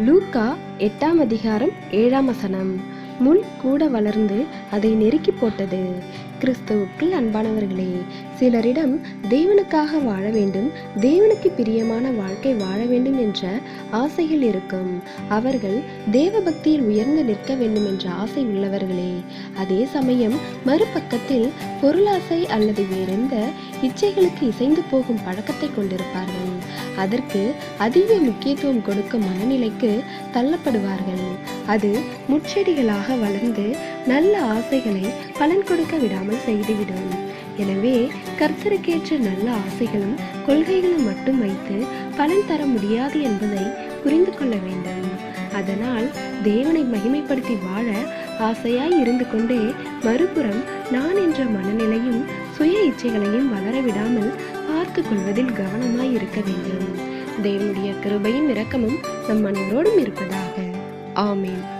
லூக்கா எட்டாம் அதிகாரம் ஏழாம் வசனம். முள் கூட வளர்ந்து அதை நெருக்கி போட்டது. கிறிஸ்துவுக்குள் அன்பானவர்களே சிலரிடம் தேவனுக்காக வாழ வேண்டும் தேவனுக்கு பிரியமான வாழ்க்கை வாழ வேண்டும் என்ற ஆசைகள் இருக்கும். அவர்கள் தேவ பக்தியில் உயர்ந்து நிற்க வேண்டும் என்ற ஆசை உள்ளவர்களே அதே சமயம் மறுபக்கத்தில் பொருளாசை அல்லது வேறெந்த இச்சைகளுக்கு இசைந்து போகும் பழக்கத்தை கொண்டிருப்பார்கள். அதற்கு அதிக முக்கியத்துவம் கொடுக்கும் மனநிலைக்கு தள்ளப்படுவார்கள். அது முட்செடிகளாக வளர்ந்து நல்ல ஆசைகளை பலன் கொடுக்க விடாமல் செய்துவிடும். எனவே கர்த்தருக்கேற்ற நல்ல ஆசைகளும் கொள்கைகளும் மட்டும் வைத்து பலன் தர முடியாது என்பதை புரிந்து கொள்ள வேண்டும். அதனால் தேவனை மகிமைப்படுத்தி வாழ ஆசையாய் இருந்து கொண்டே மறுபுறம் நான் என்ற மனநிலையும் சுய இச்சைகளையும் வளர விடாமல் பார்த்து கொள்வதில் கவனமாய் இருக்க வேண்டும். தேவனுடைய கிருபையும் இரக்கமும் நம் அனைவரோடும் இருப்பதாக. ஆமேன்.